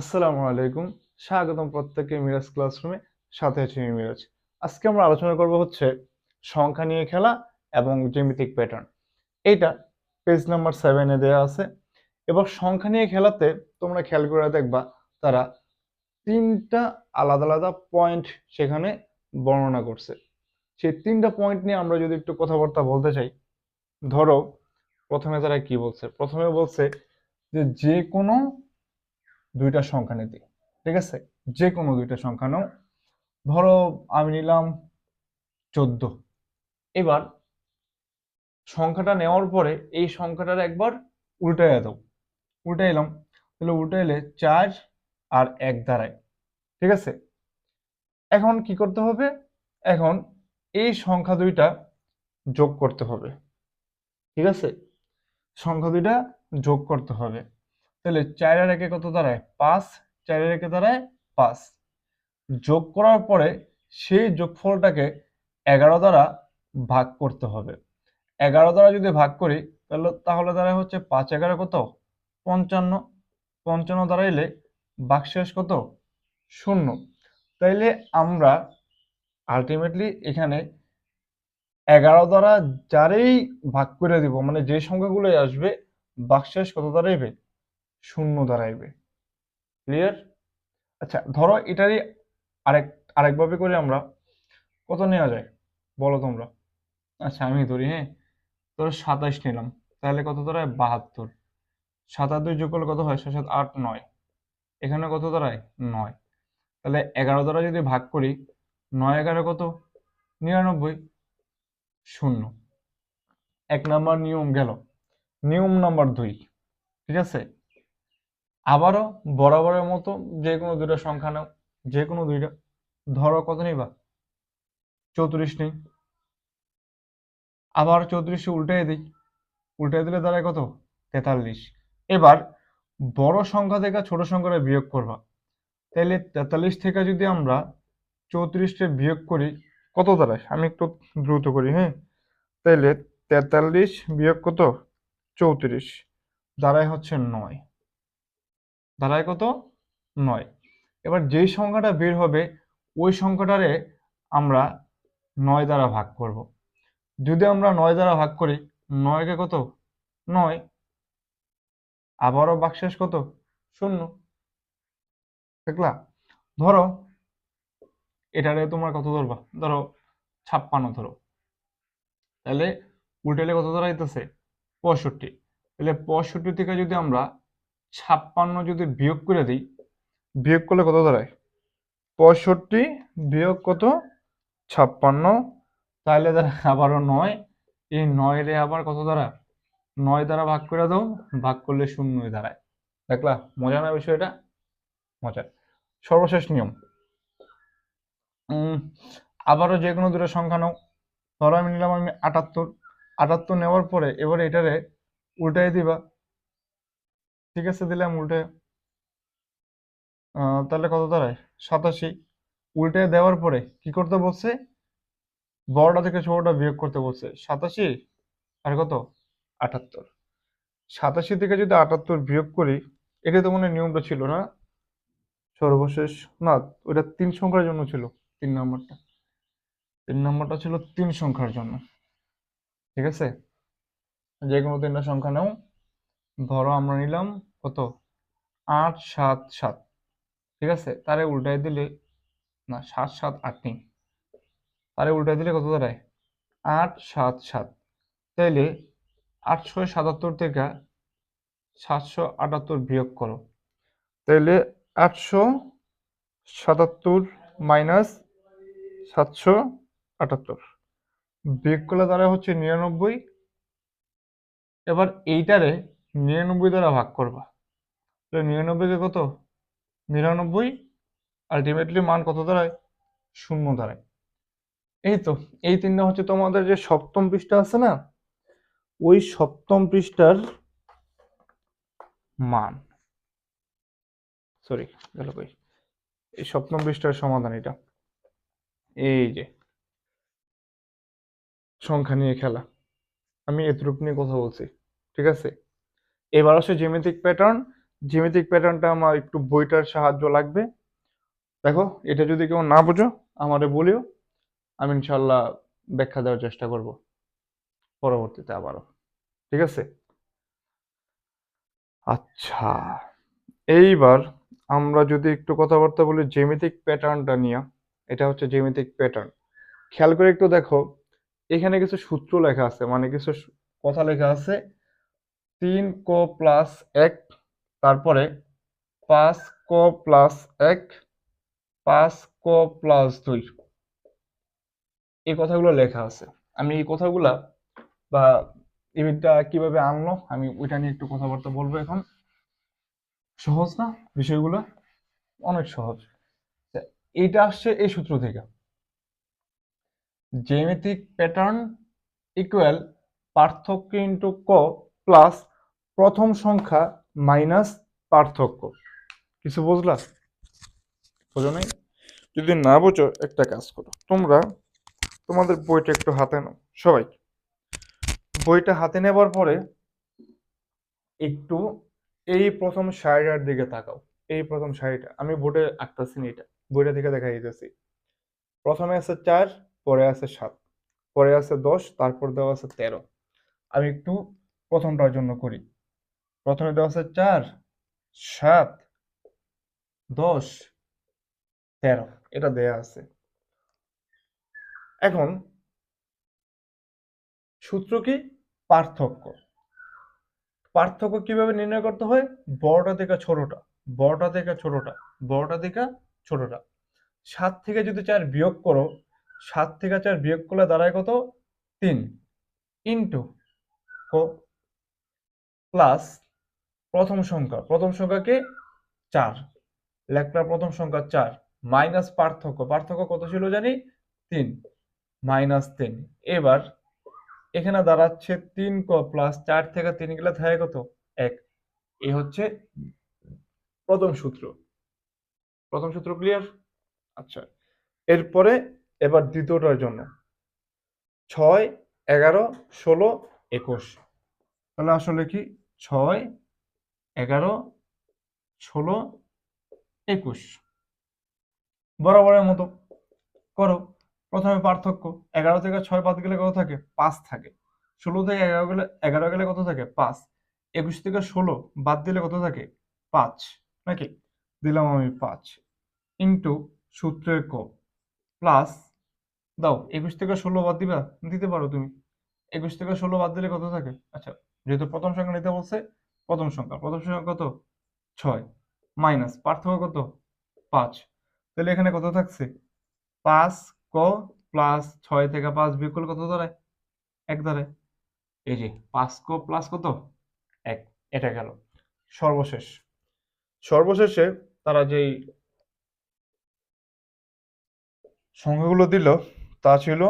আসসালামু আলাইকুম। স্বাগতম প্রত্যেককে মিরাজ ক্লাসরুমে সাথে আছি মিরাজ আজকে আমরা আলোচনা করব হচ্ছে সংখ্যা নিয়ে খেলা এবং জ্যামিতিক প্যাটার্ন এইটা পেজ নাম্বার সেভেনে দেওয়া আছে। এবার সংখ্যা নিয়ে খেলাতে তোমরা খেয়াল করে দেখবা তারা তিনটা আলাদা আলাদা পয়েন্ট সেখানে বর্ণনা করছে। সেই তিনটা পয়েন্ট নিয়ে আমরা যদি একটু কথাবার্তা বলতে চাই, ধরো প্রথমে তারা কি বলছে? প্রথমে বলছে যে যে কোনো দুইটা সংখ্যা নিতে, ঠিক আছে? যে কোনো দুইটা সংখ্যা নাও। ধরো আমি নিলাম চোদ্দ। এবার সংখ্যাটা নেওয়ার পরে এই সংখ্যাটার একবার উল্টাইয়া দাও। উল্টাইলাম তাহলে উল্টাইলে চার আর এক দাঁড়ায়, ঠিক আছে? এখন কি করতে হবে? এখন এই সংখ্যা দুইটা যোগ করতে হবে, ঠিক আছে? সংখ্যা দুইটা যোগ করতে হবে। তাহলে চারের একে কত দাঁড়ায়? পাঁচ। চারের একে দাঁড়ায় পাঁচ। যোগ করার পরে সেই যোগফলটাকে এগারো দ্বারা ভাগ করতে হবে। এগারো দ্বারা যদি ভাগ করি, তাহলে তাহলে দাঁড়ায় হচ্ছে পাঁচ এগারো কত? পঞ্চান্ন। পঞ্চান্ন দাঁড়াইলে বাকশেষ কত? শূন্য। তাইলে আমরা আলটিমেটলি এখানে এগারো দ্বারা যারেই ভাগ করে দিব মানে যে সংখ্যাগুলোই আসবে বাকশেষ কত দাঁড়াইবে? শূন্য দাঁড়াইবে। ক্লিয়ার আচ্ছা ধরো এটারই আরেক আরেকভাবে করে আমরা। কত নেওয়া যায়? বলো তোমরা। আচ্ছা আমি ধরি হ্যাঁ? ধরো সাতাশ নিলাম। তাহলে কত দাঁড়ায়? বাহাত্তর। সাতাত্তর যোগ করলে কত হয়? সাত সাত আট নয়। এখানে কত দাঁড়ায়? নয়। তাহলে এগারো দ্বারা যদি ভাগ করি নয় এগারো কত? নিরানব্বই। শূন্য। এক নাম্বার নিয়ম গেল। নিয়ম নাম্বার দুই। ঠিক আছে? আবারও বরাবরের মতো যে কোনো দুইটা সংখ্যা নাও, যে কোনো দুইটা। ধরো কত নিবা? চৌত্রিশ নেই। আবার চৌত্রিশে উল্টাই দিই। উল্টাই দিলে দাঁড়ায় কত? তেতাল্লিশ। এবার বড় সংখ্যা থেকে ছোট সংখ্যাটা বিয়োগ করবা। তাহলে তেতাল্লিশ থেকে যদি আমরা চৌত্রিশটা বিয়োগ করি, কত দাঁড়ায়? আমি একটু দ্রুত করি হ্যাঁ? তাহলে তেতাল্লিশ বিয়োগ কত? চৌত্রিশ। দাঁড়ায় হচ্ছে নয়। দাঁড়ায় কত? নয়। এবার যেই সংখ্যাটা বের হবে, ওই সংখ্যাটারে আমরা নয় দ্বারা ভাগ করব। যদি আমরা নয় দ্বারা ভাগ করি, নয়কে কত? নয়। আবারও বাকশেষ কত? শূন্য। দেখলা? ধরো, এটারে তোমার কত ধরবা? ধরো, ছাপ্পান্ন ধরো। তাহলে উল্টালে কত দাঁড়াইতেছে পঁয়ষট্টি। তাহলে পঁয়ষট্টি থেকে যদি আমরা ছাপ্পান্ন যদি বিয়োগ করে দিই, বিয়োগ করলে কত দাঁড়ায়? পঁয়ষট্টি বিয়োগ কত? ছাপ্পান্ন। তাহলে দ্বারা আবারও নয়। এই নয় রে আবার কত দ্বারা নয় দ্বারা ভাগ করে দাও। ভাগ করলে শূন্যই দাঁড়ায়। দেখলা, মজা না বিষয়টা? মজা। সর্বশেষ নিয়ম। আবারও যে কোনো দুটো সংখ্যা নাও। ধরো আমি নিলাম আমি আটাত্তর। আটাত্তর নেওয়ার পরে এবারে এটারে উল্টাই দিবা। ঠিক আছে, দিলাম উল্টে। তাহলে কত দাঁড়ায় সাতাশি। উল্টে দেওয়ার পরে কি করতে বলছে? বড়টা থেকে ছোটটা বিয়োগ করতে বলছে। সাতাশি আর কত? আটাত্তর। সাতাশি থেকে যদি আটাত্তর বিয়োগ করি এটা তো মনে নিয়মটা ছিল না? সর্বশেষ না ওটা তিন সংখ্যার জন্য ছিল, তিন নম্বরটা। তিন নম্বরটা ছিল তিন সংখ্যার জন্য। ঠিক আছে? যে কোনো তিনটা সংখ্যা নাও। ধরো আমরা নিলাম কত? আট সাত সাত। ঠিক আছে? তারে উল্টাই দিলে, না, সাত সাত আট নেই তারে উল্টাই দিলে কত দাঁড়ায়? আট সাত সাত। তাইলে আটশো সাতাত্তর থেকে সাতশো আটাত্তর বিয়োগ করো। তাইলে আটশো সাতাত্তর মাইনাস সাতশো আটাত্তর। বিয়োগ করলে দ্বারা হচ্ছে নিরানব্বই। এবার এইটারে নিরানব্বই দ্বারা ভাগ করবা। তাহলে নিরানব্বইকে কত? নিরানব্বই। আলটিমেটলি মান কত দাঁড়ায়? শূন্য দাঁড়ায়। এই তো, এই তিনটা হচ্ছে তোমাদের যে সপ্তম পৃষ্ঠা আছে না? ওই সপ্তম পৃষ্ঠার মান। সরি গেল এই সপ্তম পৃষ্ঠার সমাধান এটা। এই যে, সংখ্যা নিয়ে খেলা। আমি এতটুকু নিয়ে কথা বলছি, ঠিক আছে? এবার আসে জ্যামিতিক প্যাটার্ন জ্যামিতিক প্যাটার্নটা আমার একটু বইটার সাহায্য লাগবে। দেখো, এটা যদি কেউ না বোঝো, আমারে বলিও, আমি ইনশাল্লাহ ব্যাখ্যা দেওয়ার চেষ্টা করব পরবর্তীতে আবারও। ঠিক আছে? আচ্ছা এইবার আমরা যদি একটু কথাবার্তা বলি জ্যামিতিক প্যাটার্নটা নিয়ে, এটা হচ্ছে জ্যামিতিক প্যাটার্ন খেয়াল করে একটু দেখো, এখানে কিছু সূত্র লেখা আছে মানে কিছু কথা লেখা আছে, তিন ক প্লাস এক তারপরে পাঁচ ক প্লাস এক, পাঁচ ক প্লাস দুই। এই কথাগুলো লেখা আছে। আমি এই কথাগুলা বা ইমেলটা কীভাবে আনলো, আমি ওইটা নিয়ে একটু কথাবার্তা বলব এখন। সহজ না? বিষয়গুলো অনেক সহজ। তা এইটা আসছে এই সূত্র থেকে। জ্যামিতিক প্যাটার্ন ইকুয়াল পার্থক্য ইন্টু ক প্লাস প্রথম সংখ্যা মাইনাস পার্থক্য। কিছু বুঝলা? বোঝো নাই? যদি না বোঝো, একটা কাজ করো। তোমরা তোমাদের বইটা একটু হাতে নাও সবাই বইটা হাতে নেবার পরে একটু এই প্রথম সারিটার দিকে তাকাও। এই প্রথম সারিটা। আমি বোর্ডে আঁকতেছি না এটা। বইটা থেকে দেখা দিতেছি প্রথমে আছে চার, পরে আছে সাত। পরে আছে দশ, তারপর দেওয়া আছে তেরো। আমি একটু প্রথমটার জন্য করি। প্রথমে দেওয়া আছে চার, সাত, দশ, তেরো। এটা দেয়া আছে। এখন সূত্র কি? পার্থক্য। পার্থক্য কীভাবে নির্ণয় করতে হয়? বড়টা থেকে ছোটটা, বড়টা থেকে ছোটটা, বড়টা থেকে ছোটটা। সাত থেকে যদি চার বিয়োগ করো, সাত থেকে চার বিয়োগ করলে দাঁড়ায় কত? তিন। ইন্টু প্লাস প্রথম সংখ্যা, প্রথম সংখ্যাকে চার। লেখলাম প্রথম সংখ্যা চার, মাইনাস পার্থক্য পার্থক্য কত ছিল জানি? তিন, মাইনাস তিন। এবার এখানে দাঁড়াচ্ছে তিন ক প্লাস চার থেকে তিন গেলে থাকে কত? এক। এ হচ্ছে প্রথম সূত্র। প্রথম সূত্র ক্লিয়ার আচ্ছা। এরপরে এবার দ্বিতীয়টার জন্য। ছয়, এগারো, ষোলো, একুশ। তাহলে আসলে কি? ছয় এগারো, ষোলো, একুশ। বরাবরের মতো করো। প্রথমে পার্থক্য, এগারো থেকে ছয় বাদ গেলে কত থাকে? পাঁচ থাকে। ষোলো থেকে এগারো গেলে এগারো গেলে কত থাকে? পাঁচ। একুশ থেকে ষোলো বাদ দিলে কত থাকে? পাঁচ। নাকি? দিলাম আমি পাঁচ। ইন্টু সূত্রের ক। প্লাস, দাও, একুশ থেকে ষোলো বাদ দিবা, দিতে পারো তুমি। একুশ থেকে ষোলো বাদ দিলে কত থাকে? আচ্ছা যেহেতু প্রথম সংখ্যা নিতে বলছে প্রথম সংখ্যা। প্রথম সংখ্যা কত? ছয়। মাইনাস। পার্থক্য কত? পাঁচ। তাহলে এখানে কত থাকছে? পাঁচ ক প্লাস ছয় থেকে পাঁচ বিয়োগ করলে কত দাঁড়ায়? এক দাঁড়ায়। এই যে পাঁচ ক প্লাস কত? এক। এটা গেল। সর্বশেষ। সর্বশেষে তারা যেই সংখ্যাগুলো দিল, তা ছিল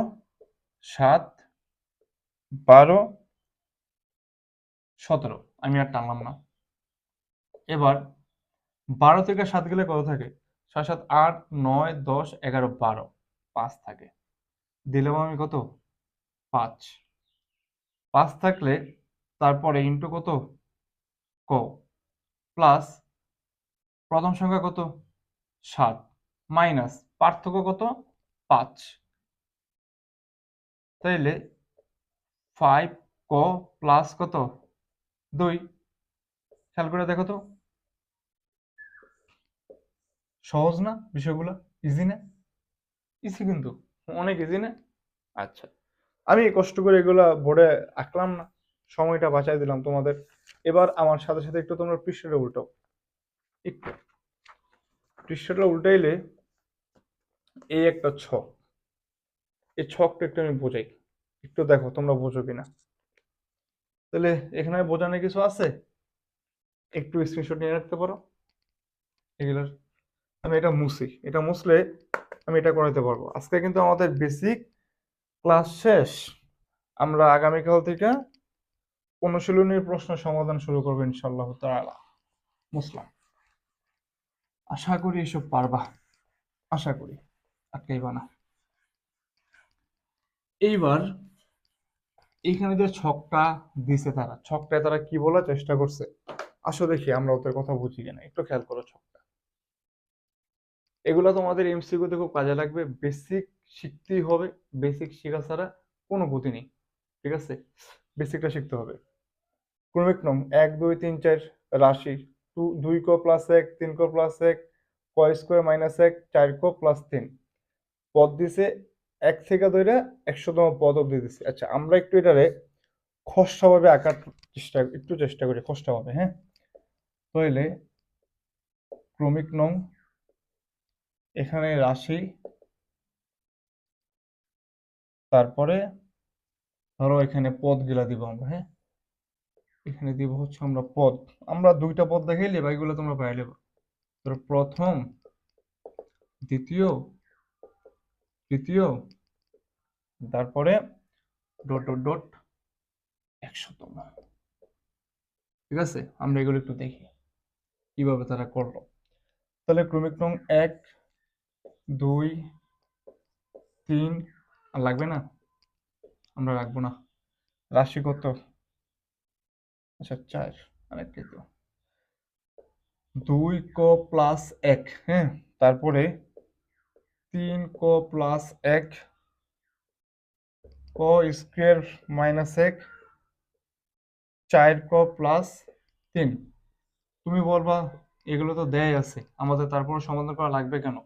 সাত, বারো, সতেরো। আমি আর টানলাম না। এবার বারো থেকে সাত গেলে কত থাকে? ছয়, সাত, আট, নয়, দশ, এগারো, বারো, পাঁচ থাকে। দিলাম আমি কত? পাঁচ। পাঁচ থাকলে তারপরে ইন্টু কত? ক। প্লাস প্রথম সংখ্যা কত? সাত। মাইনাস পার্থক্য কত? পাঁচ। তাইলে ফাইভ ক প্লাস কত? দুই। খেয়াল করে দেখো তো। সহজ না বিষয়গুলো? ইজি না? ইজি কিন্তু। অনেক ইজি না? আচ্ছা। আমি কষ্ট করে এগুলা বোর্ডে আঁকলাম না। সময়টা বাঁচাই দিলাম তোমাদের। এবার আমার সাথে সাথে একটু তোমরা পৃষ্ঠাটা উল্টাও। একটু। পৃষ্ঠাটা উল্টাইলে এই একটা ছক। এই ছকটা একটু আমি বোঝাই। একটু দেখো তোমরা বোঝো কিনা। তাহলে এখানে বোঝানোর কিছু আছে? একটু স্ক্রিনশট নিয়ে রাখতে পারো? এগুলোর, আমি এটা মুছি। এটা মুছলে আমি এটা করাতে পারব। আজকে কিন্তু আমাদের বেসিক ক্লাস শেষ। আমরা আগামীকাল থেকে অনুশীলনীর প্রশ্ন সমাধান শুরু করব ইনশাল্লাহ তাআলা। মুসলাম। আশা করি এসব পারবা। আশা করি। আটকাইবা না। এইবার এইখানে যে ছকটা দিছে তারা, ছকটায় তারা কি বলার চেষ্টা করছে? আসো দেখি, আমরা ওদের কথা বুঝি কিনা, একটু খেয়াল করো ছকটা। এগুলো তোমাদের এমসিকিউতে খুব কাজে লাগবে বেসিক শিখতেই হবে বেসিক শেখা ছাড়া কোনো গতি নেই, ঠিক আছে? বেসিকটা শিখতে হবে। ক্রমিক নং এক, দুই, তিন, চার রাশি, টু, দুই ক প্লাস এক, তিন ক প্লাস এক, ক স্কোয়ার মাইনাস এক, চার ক প্লাস তিন। পদ দিছে এক থেকে ধরে একশোতম পদ অব্দি দিছে। আচ্ছা আমরা একটু এটারে খসড়াভাবে আঁকার চেষ্টা, একটু চেষ্টা করি খসড়াভাবে হ্যাঁ? তাহলে ক্রমিক নং, এখানে রাশি, তারপরে ধরো এখানে পদ গিলা দিব আমরা হ্যাঁ? এখানে দিব হচ্ছে আমরা পদ। আমরা দুইটা পদ দেখাইলে বাকিগুলো তোমরা পাই নেব ধরো প্রথম, দ্বিতীয় তৃতীয়, তারপরে ডট ডট ডট একশোতম। ঠিক আছে? আমরা এগুলো একটু দেখি, কীভাবে তারা করল। তাহলে ক্রমিক নং এক, দুই, তিন, আর লাগবে না? আমরা রাখব না। রাশি কত? আচ্ছা চার আরেকটা দুই ক প্লাস এক হ্যাঁ? তারপরে তিন ক প্লাস এক, ক স্কোয়ার মাইনাস এক, চার ক প্লাস তিন। তুমি বলবা, এগুলো তো দেয় আছে, আমাদের তারপর সমাধান করা লাগবে কেন?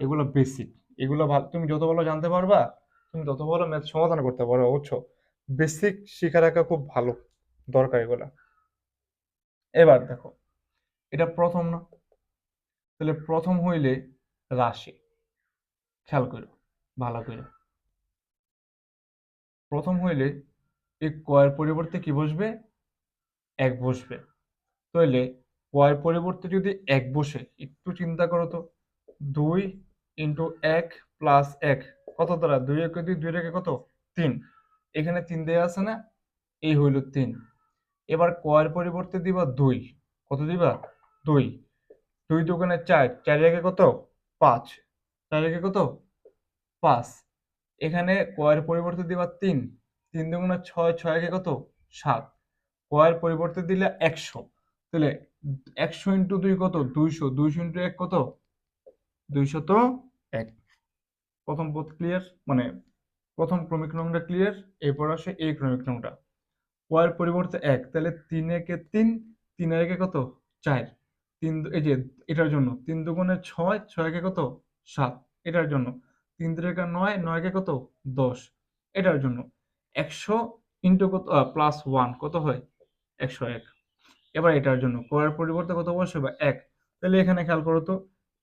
এগুলো বেসিক এগুলো তুমি যত ভালো জানতে পারবা, তুমি তত ভালো ম্যাথ সমাধান করতে পারবে বুঝছ? বেসিক শিখে রাখা খুব ভালো, দরকার এগুলা। এবার দেখো, এটা প্রথম না? তাহলে প্রথম হইলে রাশি। খেয়াল করো ভালো করে প্রথম হইলে এই কয়ের পরিবর্তে কি বসবে? এক বসবে। তাহলে কয়ের পরিবর্তে যদি এক বসে, একটু চিন্তা করো তো, দুই ইন্টু এক প্লাস এক, কত দ্বারা? দুই একে দুই দুই রেখে কত? তিন। এখানে তিন দেয়া আছে না? এই হইল তিন। এবার কয়ের পরিবর্তে দিবা দুই। কত দিবা? দুই। দুই দোকানে চার চার রেখে কত? পাঁচ। রেখে কত? পাঁচ। এখানে কয়ের পরিবর্তে দিবা তিন। তিন দুগুণে ছয় ছয় একে কত? সাত। কয়ের পরিবর্তে দিলে একশো। তাহলে একশো ইন্টু দুই কত? দুইশো। দুইশো ইন্টু এক কত? দুইশত এক। প্রথম পথ ক্লিয়ার মানে প্রথম ক্রমিক নংটা ক্লিয়ার এরপর আসে এই ক্রমিক নংটা। কয়ের পরিবর্তে এক। তাহলে তিন একে তিন তিন একে কত? চার। তিন এই যে এটার জন্য। তিন দুগুণে ছয় ছয় একে কত? সাত। এটার জন্য। তিন তিরিকা নয় নয় একে কত? দশ। এটার জন্য। একশো ইন্টু কত? প্লাস ওয়ান কত হয়? একশো এক। এবার এটার জন্য। কয়ের পরিবর্তে কত বসবে এক। তাহলে এখানে খেয়াল করো তো,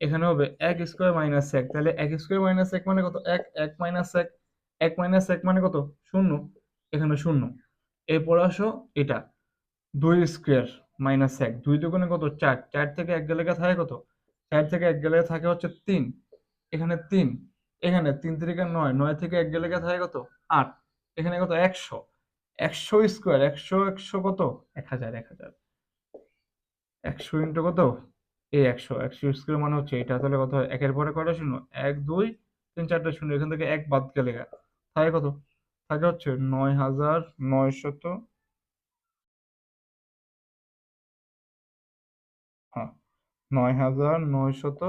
এখানে হবে এক স্কোয়ার মাইনাস এক। তাহলে এক স্কোয়ার মাইনাস এক মানে কত? এক। এক মাইনাস এক। এক মাইনাস এক মানে কত? শূন্য। এখানে শূন্য। এরপর আসো এটা। দুই স্কোয়ার মাইনাস এক। দুই দুগুণে কত? চার। চার থেকে এক গেলে থাকে কত? চার থেকে এক গেলে থাকে হচ্ছে তিন। এখানে তিন এখানে তিন থেকে নয় নয় থেকে এক গেলে থাকে কত? আট। এখানে কত? একশো। একশো স্কোয়ার, একশো একশো কত? এক হাজার এক হাজার। একশো ইন্টু কত? এই একশো। একশো স্কোয়ার মানে হচ্ছে এটা তাহলে কত হয়? একের পরে কয়টা? শূন্য। এক, দুই, তিন চারটা শূন্য। এখান থেকে এক বাদ গেলে। থাকে কত? থাকে হচ্ছে নয় হাজার নয়শত হ্যাঁ নয় হাজার নয়শত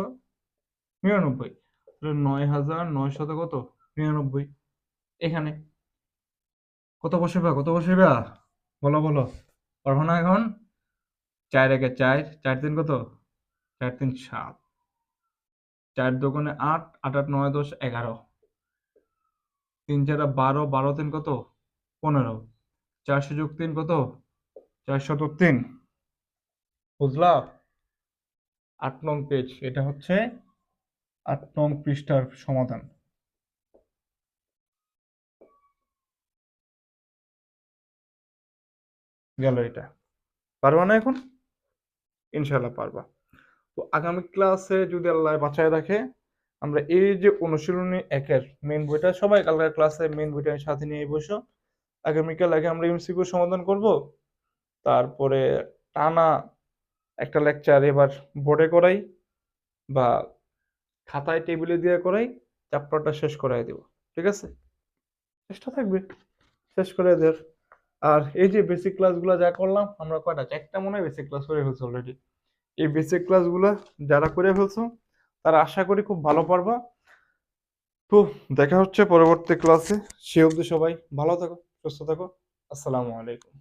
নিরানব্বই। তাহলে নয় হাজার নয়শত কত? নিরানব্বই। এখানে। কত বসেবা? কত বসেবা? বলো বলো। পারব না এখন। চার একে চার। চার তিন কত? চার তিন সাত। চার দোকানে আট আট আট নয় দশ এগারো। তিন চারা বারো বারো তিন কত? পনেরো। চারশো যোগ তিন কত? চারশত তিন। বুঝলা? আট নং পেজ এটা হচ্ছে আট নং পৃষ্ঠার সমাধান। গেল এটা। পারবা না এখন? ইনশাল্লাহ পারবা। তো আগামী ক্লাসে যদি আল্লাহ বাঁচায় রাখে, আমরা এই যে অনুশীলনী একের মেন বইটা, সবাই কালকার ক্লাসে মেন বইটা সাথে নিয়ে বসো। আগামীকাল আগে আমরা এমসিকিউ সমাধান করব। তারপরে টানা একটা লেকচার এবার বোর্ডে করাই বা খাতায় টেবিলে দিয়ে করাই চ্যাপ্টারটা শেষ করাই দেব। ঠিক আছে? চেষ্টা থাকবে। শেষ করে দেওয়ার আর এই যে বেসিক ক্লাসগুলো যা করলাম, আমরা কয়টা? চারটা মনে হয় বেসিক ক্লাস করে ফেলছি অলরেডি এই বেসিক ক্লাসগুলো যারা করে ফেলছো, তারা আশা করি খুব ভালো পারবা। তো দেখা হচ্ছে পরবর্তী ক্লাসে সে অবধি সবাই ভালো থাকো, সুস্থ থাকো। আসসালামু আলাইকুম।